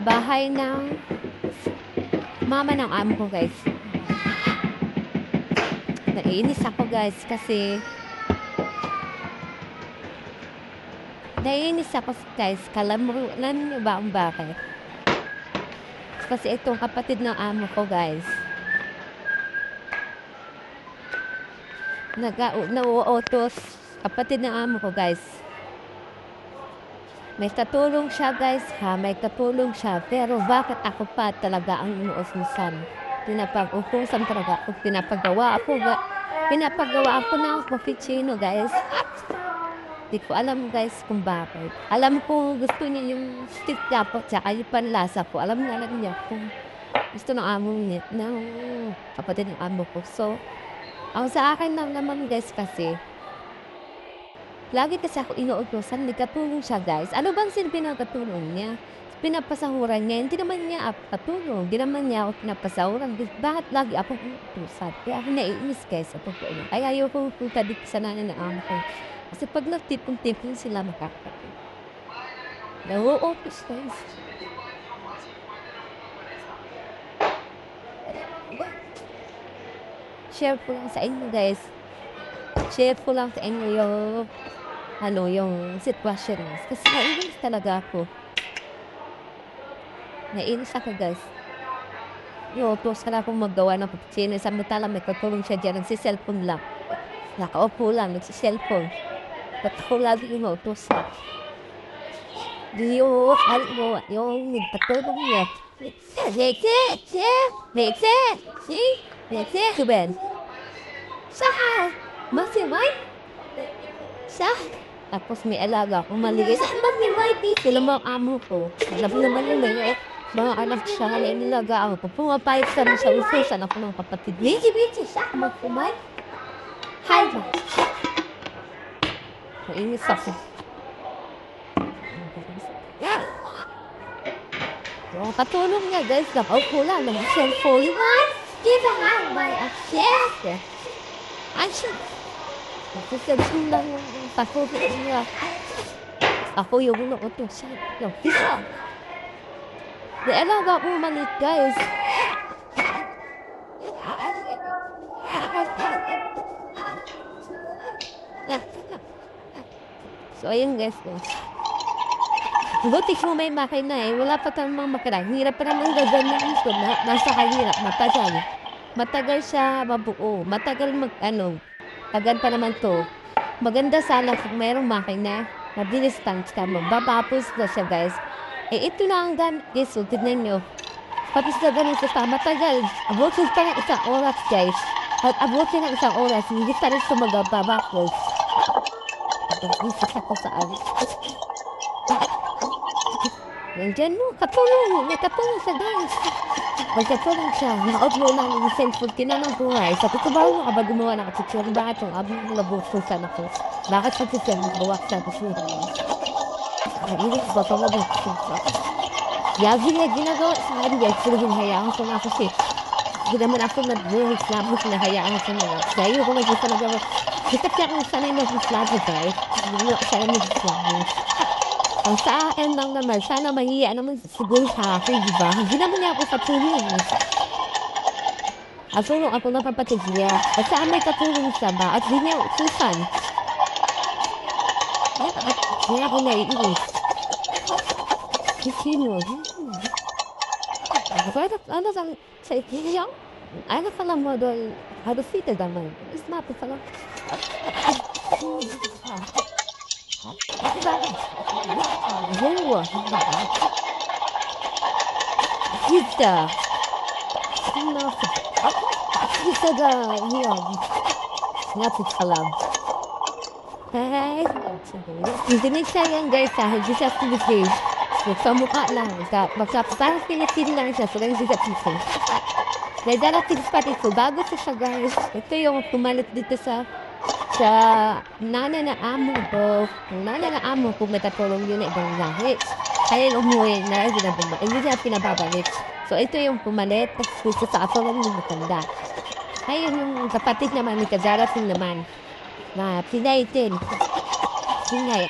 bahay ng mama ng amo ko guys. Naiinis ako guys kasi naiinis ako guys. Kalam mo, alam niyo ba kung bakit? Kasi itong kapatid ng amo ko guys. Naga, nauutos kapatid ng amo ko guys. May katulong siya guys ha, may katulong siya. Pero bakit ako pa talaga ang inuususan? Pinapag-utusan talaga ako, pinapagawa ako. Ga, pinapagawa ako ng cappuccino guys. Di ko alam guys kung bakit. Alam ko gusto niya yung stick niya po, tsaka yung panlasa ko. Alam nga lang niya kung gusto ng amo niya, ng kapatid ng amo ko. So, ang sa akin lang naman guys kasi, Lagi kasi ako inuutosan, nagkatulong siya guys. Ano bang silbi ng katulong niya? Pinapasahuran niya, hindi naman niya ako katulong, hindi naman niya ako pinapasahuran. Bakit lagi ako inuutosan? Kaya ako naiinis guys sa totoo lang. Kaya ayaw ko punta sa nanay ng amo ko. Kasi pag nagtipon-tipon sila makakapit. Nauutos guys. Share ko lang sa inyo guys. Ko lang sa inyo yung ano, yung niya. Kasi naiinis talaga ako. Naiinis ako, guys. Yung utos ka na akong magawa ng cappuccino. Samantala may katulong siya dyan. Nagsiselfone lang. Nakaupo lang, nagsiselfone. Ba't ako lagi yung utos ha? Yung, ano mo, yung nagpatulong niya. Lekse! Lekse! Lekse! Si! Lekse! Kuben! Saan? Masimay? Sa? Tapos may alaga akong maliit. Saan ba may whitey? Sila mga amo ko. Alam naman yung mga mga anak siya na inilaga ako. Pumapayat sa rin sa ususan ako ng kapatid. Bichi, bichi, sa magkumay. Hi, ba? Mainis ako. Yeah. Yung katulong niya, guys, nakaupo lang ng cellphone. Give a hand by a chef. Action. Lang yung pasukin niya. Ako yung nautosan. Yung isa. Di alaga ko malit, guys. So, eh. Pa tamang makina. Hirap pa naman gagawin ito na. Matagal. Siya mabuo. Matagal mag, ano, tagal pa naman to. Maganda sana kung merong makina na dinistance ka mo. Babapos na siya, guys. Eh, ito na ang gamit, guys. So, tignan nyo. Pati sa ganun sa pa, matagal. Abutin pa ng isang oras, guys. At abutin ng isang oras, hindi pa rin sumaga babapos. Isip ako sa alis. Nandiyan mo, katulong. May katulong sa guys. Magkatulong siya. Naka-upload lang yung cellphone. Tinanong ko nga, eh, sabi ko ba ka ba gumawa ng kapitsyon? Bakit yung abi mo nabususan ako? Bakit sa kapitsyon magbuwak sa kapitsyon? Hindi ko ba ito nabususan? Yagi niya ginagawa sa akin guys. Pero hinahayaan ko na ako kasi hindi naman ako nag-Islamic na hayaan ko na. Kaya yun ko nag-isa nagawa. Kita kaya kung sanay mag-Islamic guys. Hindi mo sana mag-Islamic. Ang sa akin lang naman, sana mahiya naman siguro sa akin, di ba? Hindi naman niya ako katulong. At tulong ako ng kapatid niya. At saan may katulong siya ba? At di niya utusan. At hindi ako naiinis. Sino? Ano ka? Ano sa sa ikiya? Ano lang mo doon? Ano sita naman? Is mapo pa lang. Yawa. Kita. Sino? Kita da. Ngapit ka lang. Hey. Siya yan guys ha. Hindi siya Pilipin. Sa mukha lang. Basta parang Pilipin lang siya. So hindi siya Pilipin. May darating pa dito. Bago siya guys. Ito yung pumalit dito sa sa nana na amo ko, ang nana na amo ko matatulong yun na ibang lahi. Kaya umuwi na, ginababa, hindi niya pinababalik. So, ito yung pumalit, gusto sa lang yung matanda. Kaya yung kapatid naman ni Kazarating naman, na pinay din. Pinay.